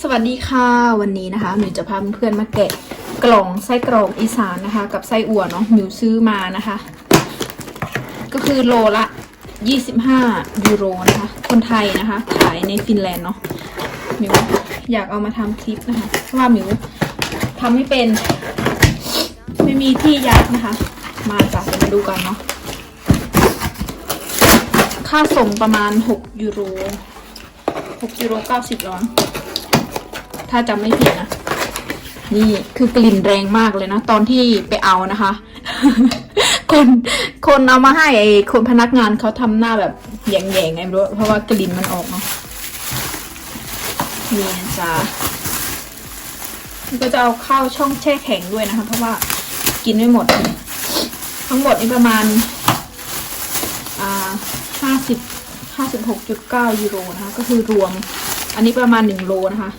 สวัสดีค่ะ วันนี้นะคะหมิวจะพาเพื่อนๆมาแกะกล่องไส้กรอกอีสานนะคะ กับไส้อั่วเนาะหมิวซื้อมานะคะ ก็คือโลละ 25 ยูโรนะคะ คนไทยนะคะ ขายในฟินแลนด์เนาะหมิวอยากเอามาทำคลิปนะคะเพราะว่าหมิวทำไม่เป็น ไม่มีที่ยัดนะคะ มาจากมาดูกันเนาะค่าส่งประมาณ 6 ยูโร 6 ยูโร 90ร้อน ถ้าจำไม่ผิดนะ นี่คือกลิ่นแรงมากเลยนะ ตอนที่ไปเอานะคะ คนคนเอามาให้ไอคนพนักงานเขาทำหน้าแบบแยงๆไงไม่รู้เพราะว่ากลิ่นมันออกเนาะนี่จ้าก็จะเอาเข้าช่องแช่แข็งด้วยนะคะ เพราะว่ากินไม่หมด ทั้งหมดนี่ประมาณห้าสิบห้าสิบหกจุดเก้ายูโรนะคะ ก็คือรวม อันนี้ประมาณหนึ่งโลนะคะ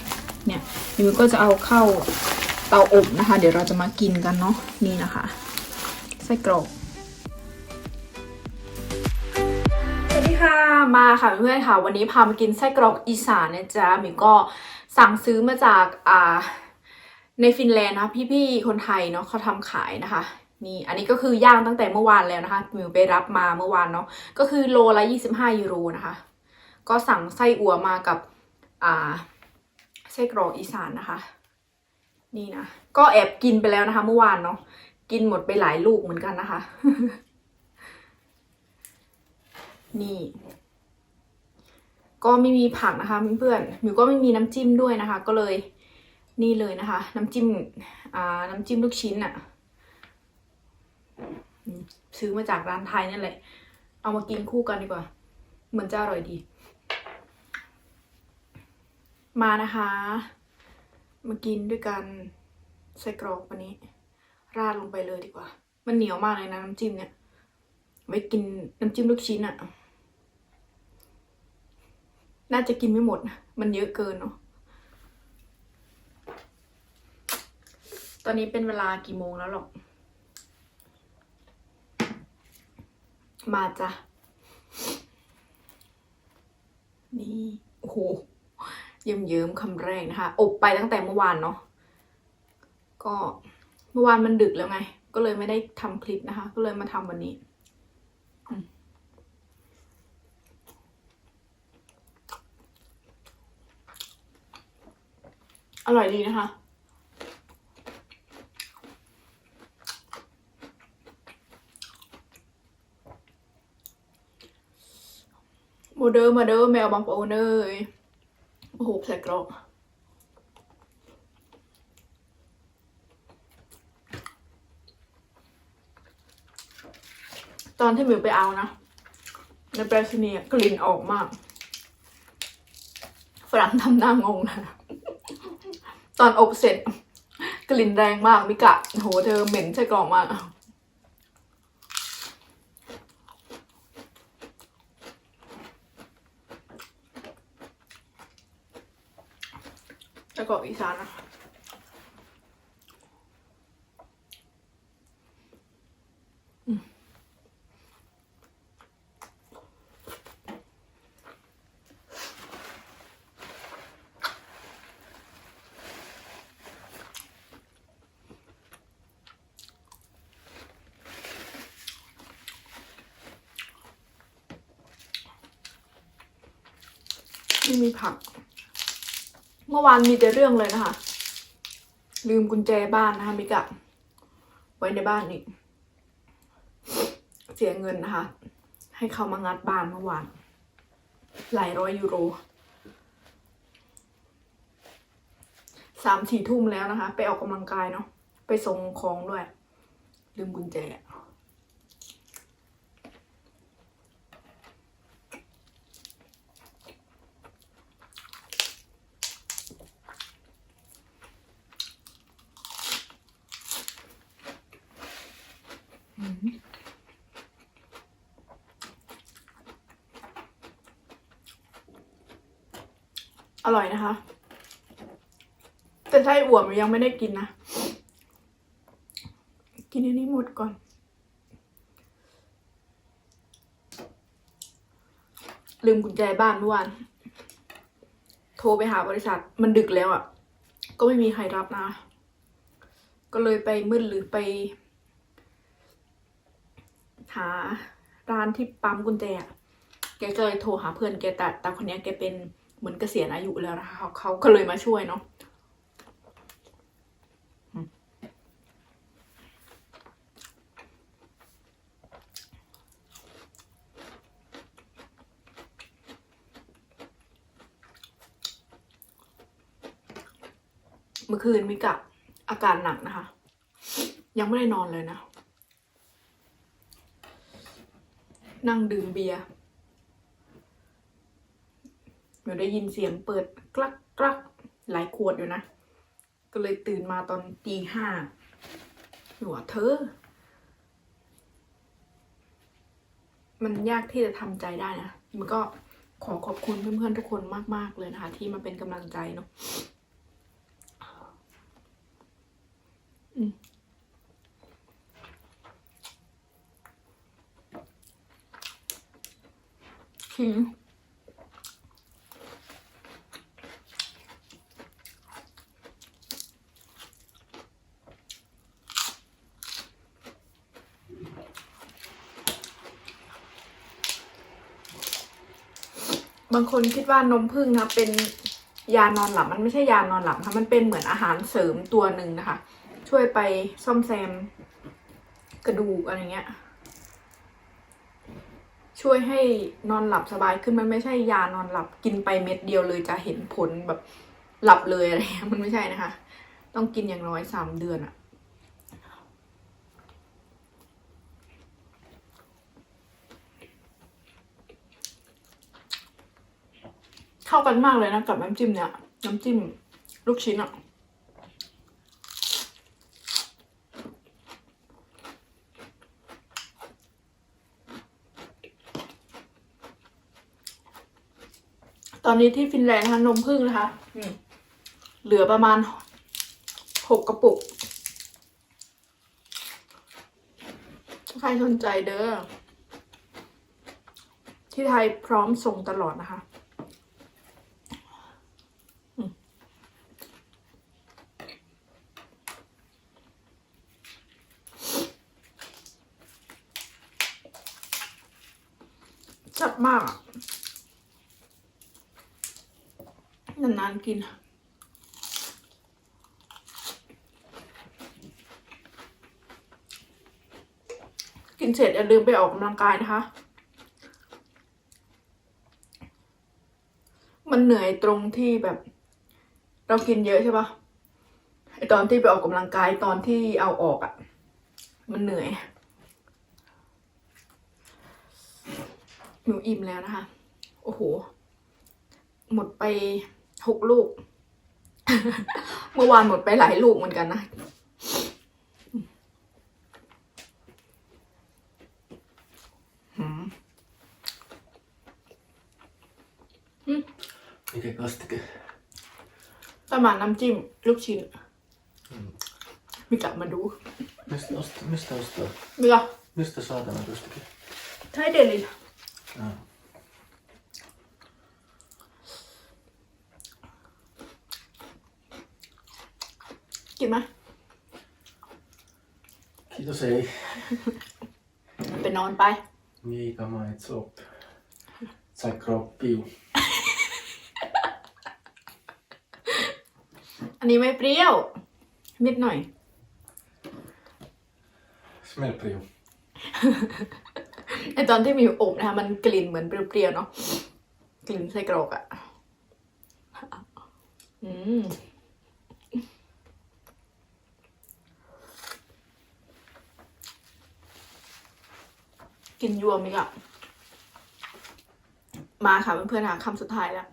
ยยูก็จะเอาเข้าเตาอบนะคะ เดี๋ยวเราจะมากินกันเนาะนี่นะคะไส้กรอกสวัสดีค่ะมาค่ะเพื่อนค่ะ วันนี้พามากินไส้กรอกอีสานนะจ๊ะมิวก็สั่งซื้อมาจากอ่าในฟินแลนด์นะพี่ๆคนไทยเนาะเขาทำขายนะคะนี่อันนี้ก็คือย่างตั้งแต่เมื่อวานแล้วนะคะมิวไปรับมาเมื่อวานเนาะก็คือโลละ 25 ยูโรนะคะ ก็สั่งไส้อั่วมากับอ่า ไส้กรอกอีสานนะคะ นี่นะ ก็แอบกินไปแล้วนะคะ เมื่อวานเนาะกินหมดไปหลายลูกเหมือนกันนะคะ นี่ ก็ไม่มีผักนะคะเพื่อนๆมิวก็ไม่มีน้ำจิ้มด้วยนะคะ ก็เลยนี่เลยนะคะ น้ำจิ้มอ่าน้ำจิ้มลูกชิ้นอะซื้อมาจากร้านไทยนั่นแหละ เอามากินคู่กันดีกว่า เหมือนจะอร่อยดี มานะคะ มากินด้วยกันไส้กรอกวันนี้ ราดลงไปเลยดีกว่า มันเหนียวมากเลยนะน้ำจิ้มเนี่ย ไว้กินน้ำจิ้มลูกชิ้นอะน่าจะกินไม่หมดนะมันเยอะเกินเนาะตอนนี้เป็นเวลากี่โมงแล้วหรอก มาจ้ะ นี่ โอ้โห เยิ้มเยิ้มคำแรกนะคะ อบไปตั้งแต่เมื่อวานเนาะก็เมื่อวานมันดึกแล้วไง ก็เลยไม่ได้ทำคลิปนะคะ ก็เลยมาทำวันนี้อร่อยดีนะคะ โมเดอร์มาเดอร์แมวบางปะโอนเอ้ย โอ้โหใส่กรอกตอนที่หมิวไปเอานะในแปรชนีกลิ่นออกมาก ฝรั่งทำหน้างงนะ ตอนอบเสร็จ กลิ่นแรงมากมิกะโหเธอเหม็นใส่กล่องมาก แล้วก็อีสานนะอืมไม่มีผัก เมื่อวานมีแต่เรื่องเลยนะคะ ลืมกุญแจบ้านนะคะมิกะไว้ในบ้านอีก เสียเงินนะคะ ให้เขามางัดบ้านเมื่อวาน หลายร้อยยูโรสามสี่ทุ่มแล้วนะคะ ไปออกกำลังกายเนาะไปส่งของด้วย ลืมกุญแจ อร่อยนะคะ แต่ไส้อั่วมันยังไม่ได้กินนะ กินอันนี้หมดก่อน ลืมกุญแจบ้านเมื่อวาน โทรไปหาบริษัท มันดึกแล้วอะ่ะ ก็ไม่มีใครรับนะ ก็เลยไปมืดหรือไป หาร้านที่ปั๊มกุญแจ แกก็เลยโทรหาเพื่อนแกแต่แต่คนนี้แกเป็น เหมือนเกษียณอายุแล้วนะคะเขาเขาก็เลยมาช่วยเนาะเมื่อคืนมิกะอาการหนักนะคะ ยังไม่ได้นอนเลยนะ นั่งดื่มเบียร์ ได้ยินเสียงเปิดกลักกลักหลายขวดอยู่นะ ก็เลยตื่นมาตอนตีห้าหัวเธอ มันยากที่จะทำใจได้นะ มันก็ขอขอบคุณเพื่อนๆทุกคนมาก ๆ เลยนะคะ ที่มาเป็นกำลังใจเนาะอืม บางคนคิดว่านมผึ้งนะเป็นยานอนหลับมันไม่ใช่ยานอนหลับค่ะมันเป็นเหมือนอาหารเสริมตัวหนึ่งนะคะ ช่วยไปซ่อมแซมกระดูกอะไรเงี้ย ช่วยให้นอนหลับสบายขึ้นมันไม่ใช่ยานอนหลับกินไปเม็ดเดียวเลยจะเห็นผลแบบหลับเลยอะไรเงี้ยมันไม่ใช่นะคะ ต้องกินอย่างน้อยสามเดือนอะ เข้ากันมากเลยนะกับน้ำจิ้มเนี่ย น้ำจิ้มลูกชิ้นอะตอนนี้ที่ฟินแลนด์นะคะนมผึ้งนะคะอืมเหลือประมาณหกกระปุกถ้าใครสนใจเด้อ ที่ไทยพร้อมส่งตลอดนะคะ จับมากอะนานๆกิน กินเสร็จอย่าลืมไปออกกำลังกายนะคะ มันเหนื่อยตรงที่แบบ เรากินเยอะใช่ปะไอตอนที่ไปออกกำลังกายตอนที่เอาออกอะ่ะ มันเหนื่อย หนูอิ่มแล้วนะคะ โอ้โห หมดไปหกลูก เมื่อวานหมดไปหลายลูกเหมือนกันนะหืม Mikä kastike? ประมาณน้ำจิ้มลูกชิ้นมีกลับมาดู Mistä, ost, mistä ostaa? มีกะ Mistä saa tämän kastike? ใช่เดลิ Ah. กินไหม Kiitos ei. ไปนอนไป Miika maits upp. Sai kroppiu. อันนี้ไม่เปรี้ยว นิดหน่อย Smällpriu. ไอตอนที่มีอบนะคะมันกลิ่นเหมือนเปรี้ยวๆเนาะกลิ่นไส้กรอกอะอืม กินยวมอีกอะมาค่ะเพื่อนๆค่ะคำสุดท้ายแล้ว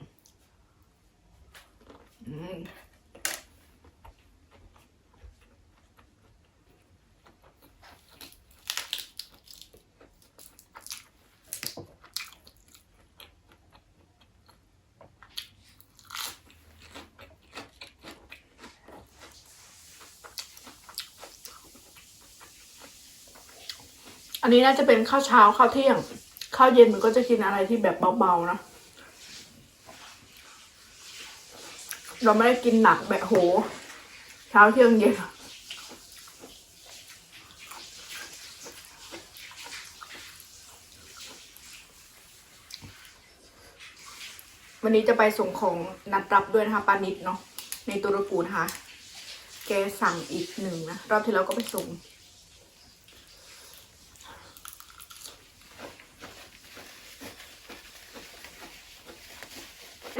อันนี้น่าจะเป็นข้าวเช้าข้าวเที่ยง ข้าวเย็นมันก็จะกินอะไรที่แบบเบาๆนะ เราไม่ได้กินหนักแบบโห เช้าเที่ยงเย็นวันนี้จะไปส่งของนัดรับด้วยนะคะปานิดเนาะในตุรกูนะคะแกสั่งอีกหนึ่งนะ รอบที่แล้วก็ไปส่ง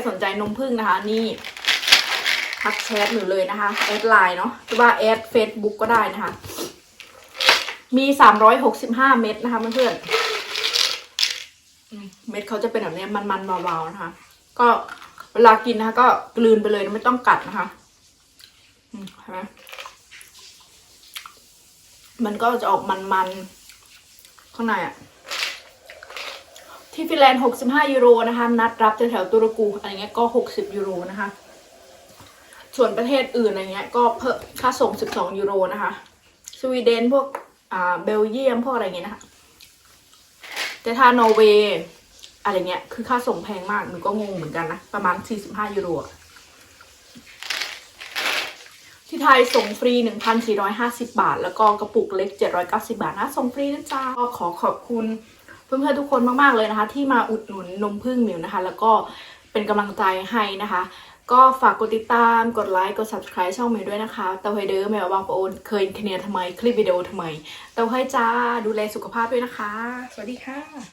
สนใจนมพึ่งนะคะ นี่ทักแชทหนูเลยนะคะแอดไลน์เนาะหรือว่าแอดเฟซบุ๊กก็ได้นะคะ มีสามร้อยหกสิบห้าเม็ดนะคะเพื่อนเม็ดเขาจะเป็นแบบนี้มันๆเบาๆนะคะ ก็เวลากินนะคะ ก็กลืนไปเลยไม่ต้องกัดนะคะมเห็นไหมมันก็จะออกมันๆข้างในอะ ที่ฟินแลนด์ 65 ยูโรนะคะ นัดรับแถวตุรกูอะไรเงี้ยก็ 60 ยูโรนะคะ ส่วนประเทศอื่นอะไรเงี้ยก็เพิ่มค่าส่ง 12 ยูโรนะคะ สวีเดนพวกอ่าเบลเยียมพวกอะไรเงี้ยนะคะ แต่ถ้านอร์เวย์อะไรเงี้ยคือค่าส่งแพงมากหนูก็งงเหมือนกันนะ ประมาณ 45 ยูโร ที่ไทยส่งฟรี 1,450 บาท แล้วก็กระปุกเล็ก 790 บาทนะ ส่งฟรีนะจ๊ะก็ขอขอบคุณ เพื่อนๆทุกคนมากๆเลยนะคะ ที่มาอุดหนุนนมพึ่งหมิวนะคะ แล้วก็เป็นกำลังใจให้นะคะ ก็ฝากกดติดตามกดไลค์กด subscribe ช่องมิวด้วยนะคะเตาไฮเดอร์แมวบางปะโอนเคยเคนียทำไมคลิปวิดีโอทำไมเตาไฮจ้าดูแลสุขภาพด้วยนะคะ สวัสดีค่ะ